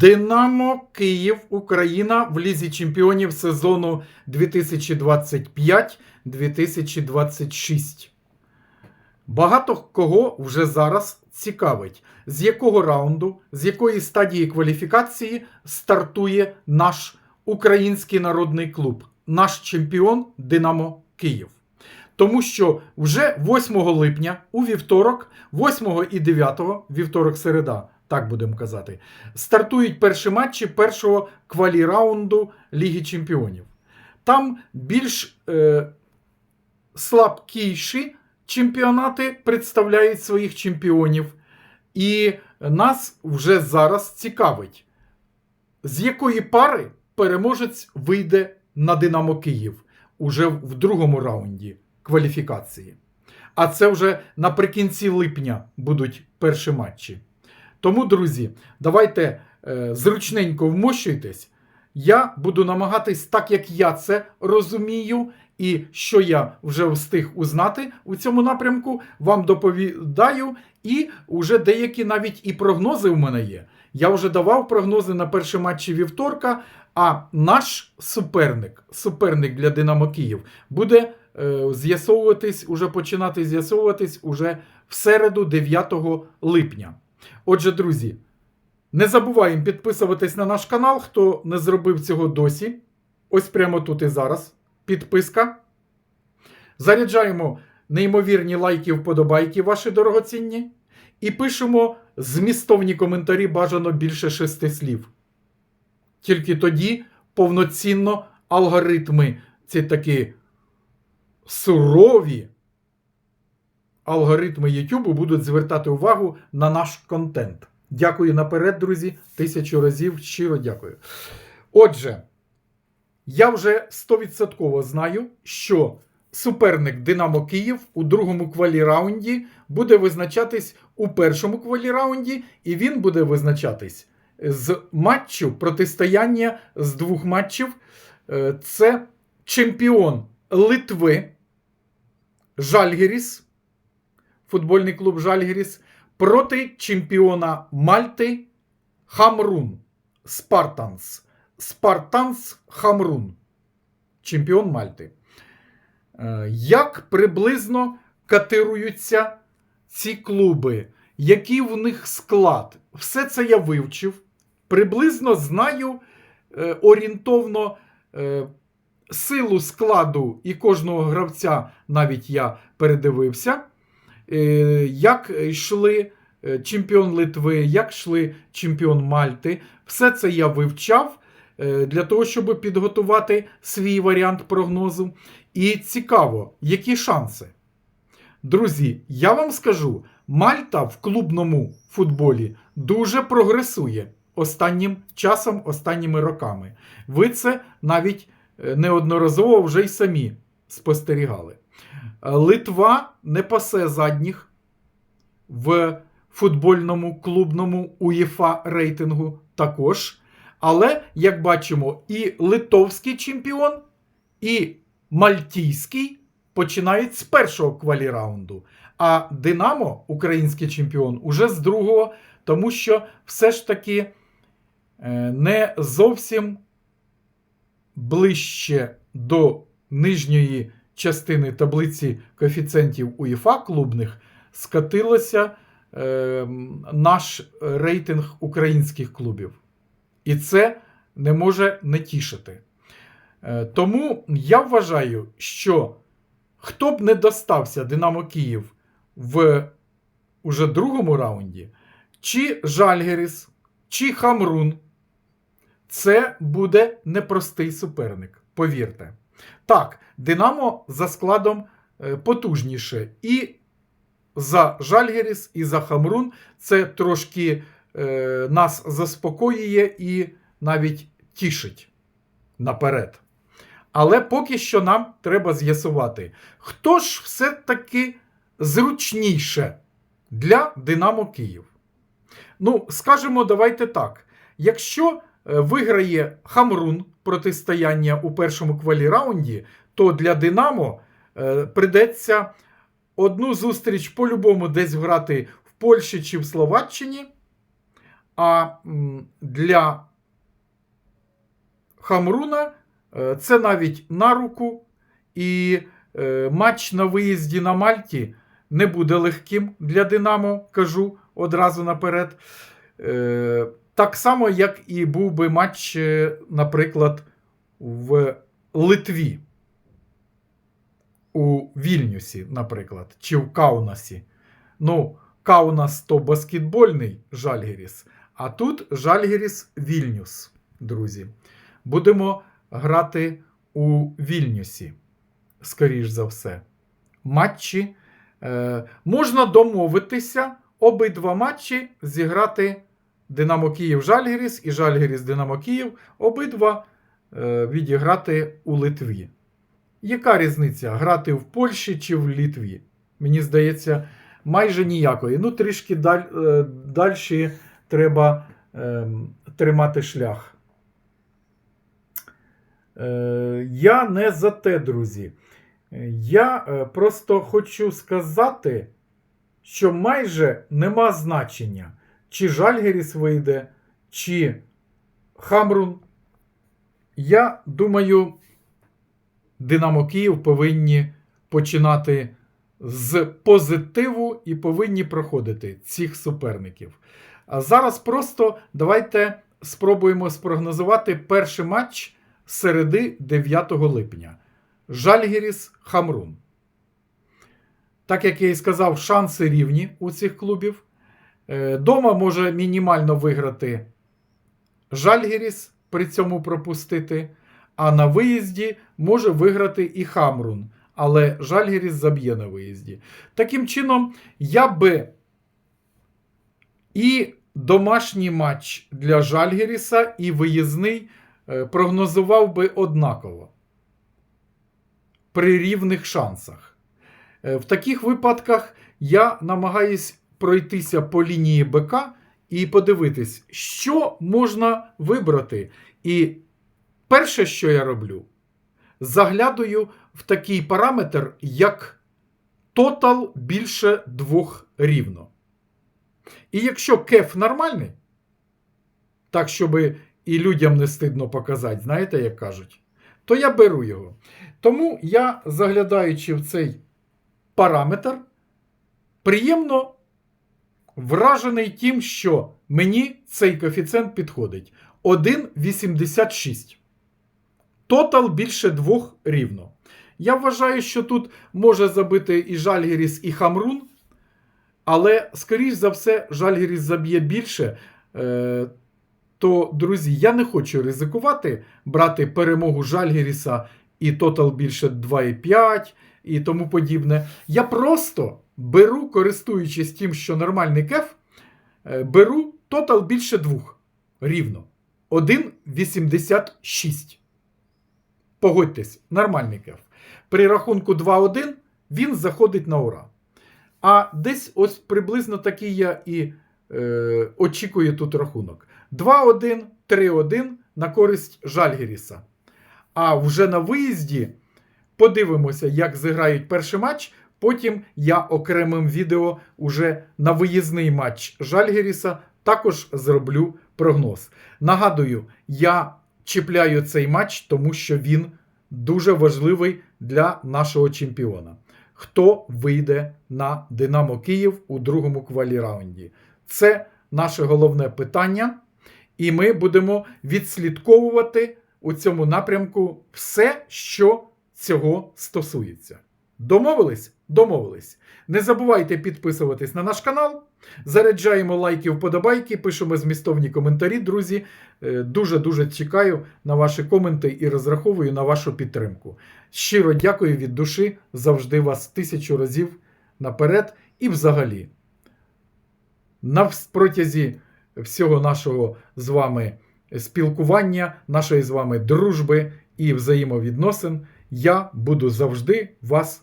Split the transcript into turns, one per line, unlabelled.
Динамо Київ Україна в Лізі Чемпіонів сезону 2025-2026. Багато кого вже зараз цікавить, з якого раунду, з якої стадії кваліфікації стартує наш український народний клуб, наш чемпіон Динамо Київ. Тому що вже 8 липня у вівторок, 8 і 9, вівторок середа, так будемо казати, стартують перші матчі першого кваліраунду Ліги Чемпіонів. Там більш е, слабкіші чемпіонати представляють своїх чемпіонів. І нас вже зараз цікавить, з якої пари переможець вийде на Динамо Київ уже в другому раунді кваліфікації. А це вже наприкінці липня будуть перші матчі. Тому, друзі, давайте е, зручненько вмощуйтесь. Я буду намагатись так, як я це розумію, і що я вже встиг узнати у цьому напрямку, вам доповідаю. І вже деякі навіть і прогнози у мене є. Я вже давав прогнози на перші матчі вівторка. А наш суперник, суперник для Динамо Київ, буде е, з'ясовуватись, уже починати з'ясовуватись уже в середу, 9 липня. Отже, друзі, не забуваємо підписуватись на наш канал, хто не зробив цього досі. Ось прямо тут і зараз. Підписка. Заряджаємо неймовірні лайки, вподобайки ваші дорогоцінні. І пишемо змістовні коментарі бажано більше шести слів. Тільки тоді повноцінно алгоритми, ці такі сурові алгоритми YouTube будуть звертати увагу на наш контент. Дякую наперед, друзі. Тисячу разів щиро дякую. Отже, я вже 100% знаю, що суперник Динамо Київ у другому кваліраунді буде визначатись у першому кваліраунді, і він буде визначатись з матчу протистояння з двох матчів. Е, Це чемпіон Литви Жальгіріс, футбольний клуб Жальгіріс, проти чемпіона Мальти Хамрун. Спартанс. Спартанс Хамрун. Чемпіон Мальти. Е, Як приблизно катируються ці клуби? Який в них склад? Все це я вивчив. Приблизно знаю е, орієнтовно е, силу складу і кожного гравця навіть я передивився, як йшли е, чемпіон Литви, як йшли чемпіон Мальти. Все це я вивчав е, для того, щоб підготувати свій варіант прогнозу. І цікаво, які шанси. Друзі, я вам скажу, Мальта в клубному футболі дуже прогресує останнім часом, останніми роками. Ви це навіть е, неодноразово вже й самі спостерігали. Литва не пасе задніх в футбольному клубному УЄФА рейтингу також. Але, як бачимо, і литовський чемпіон, і мальтійський починають з першого кваліраунду. А Динамо, український чемпіон, уже з другого, тому що все ж таки е, не зовсім ближче до нижньої частини таблиці коефіцієнтів УЄФА клубних скатилося е, наш рейтинг українських клубів. І це не може не тішити. Е, тому я вважаю, що хто б не достався Динамо Київ в уже другому раунді, чи Жальгеріс, чи Хамрун, це буде непростий суперник, повірте. Так, Динамо за складом е, потужніше. І за Жальгеріс, і за Хамрун це трошки е, нас заспокоює і навіть тішить наперед. Але поки що нам треба з'ясувати, хто ж все-таки зручніше для Динамо Київ. Ну, скажімо, давайте так. Якщо виграє Хамрун протистояння у першому кваліраунді, то для Динамо е, придеться одну зустріч по-любому десь грати в Польщі чи в Словаччині. А для Хамруна е, це навіть на руку, і е, матч на виїзді на Мальті не буде легким для Динамо, кажу одразу наперед. Так само, як і був би матч, е, наприклад, в Литві. У Вільнюсі, наприклад, чи в Каунасі. Ну, Каунас то баскетбольний Жальгеріс, а тут Жальгеріс Вільнюс, друзі. Будемо грати у Вільнюсі, скоріш за все. Матчі. Е, можна домовитися обидва матчі зіграти Динамо Київ Жальгеріс і Жальгеріс Динамо Київ обидва е, відіграти у Литві. Яка різниця грати в Польщі чи в Литві? Мені здається, майже ніякої. Ну, трішки даль, е, далі треба е, тримати шлях. Е, я не за те, друзі. Я е, просто хочу сказати, що майже нема значення, чи Жальгеріс вийде, чи Хамрун. Я думаю, Динамо Київ повинні починати з позитиву і повинні проходити цих суперників. А зараз просто давайте спробуємо спрогнозувати перший матч середи 9 липня. Жальгіріс Хамрун. Так як я і сказав, шанси рівні у цих клубів. Е, Дома може мінімально виграти Жальгіріс, при цьому пропустити. А на виїзді може виграти і Хамрун. Але Жальгіріс заб'є на виїзді. Таким чином, я би і домашній матч для Жальгіріса, і виїзний е, прогнозував би однаково. При рівних шансах. Е, В таких випадках я намагаюсь пройтися по лінії БК і подивитись, що можна вибрати. І перше, що я роблю, заглядую в такий параметр, як тотал більше двох рівно. І якщо кеф нормальний, так, щоб і людям не стидно показати, знаєте, як кажуть, то я беру його. Тому я, заглядаючи в цей параметр, приємно вражений тим, що мені цей коефіцієнт підходить 1,86. Тотал більше двох рівно. Я вважаю, що тут може забити і Жальгіріс, і Хамрун. Але, скоріш за все, Жальгіріс заб'є більше. Е, то, друзі, я не хочу ризикувати брати перемогу Жальгіріса і тотал більше 2,5 і тому подібне. Я просто беру, користуючись тим, що нормальний кеф, е, беру тотал більше двох. Рівно. 1,86. Погодьтесь, нормальний кеф. При рахунку 2-1 він заходить на ура. А десь ось приблизно такий я і е, очікую тут рахунок. 2-1, 3-1 на користь Жальгіріса. А вже на виїзді подивимося, як зіграють перший матч. Потім я окремим відео уже на виїзний матч Жальгіріса також зроблю прогноз. Нагадую, я чіпляю цей матч, тому що він дуже важливий для нашого чемпіона. Хто вийде на Динамо Київ у другому кваліраунді? Це наше головне питання, і ми будемо відслідковувати у цьому напрямку все, що цього стосується. Домовились? Домовились. Не забувайте підписуватись на наш канал. Заряджаємо лайки, вподобайки, пишемо змістовні коментарі, друзі. Е, Дуже-дуже чекаю на ваші коменти і розраховую на вашу підтримку. Щиро дякую від душі, завжди вас тисячу разів наперед і взагалі. На протязі всього нашого з вами спілкування, нашої з вами дружби і взаємовідносин, я буду завжди вас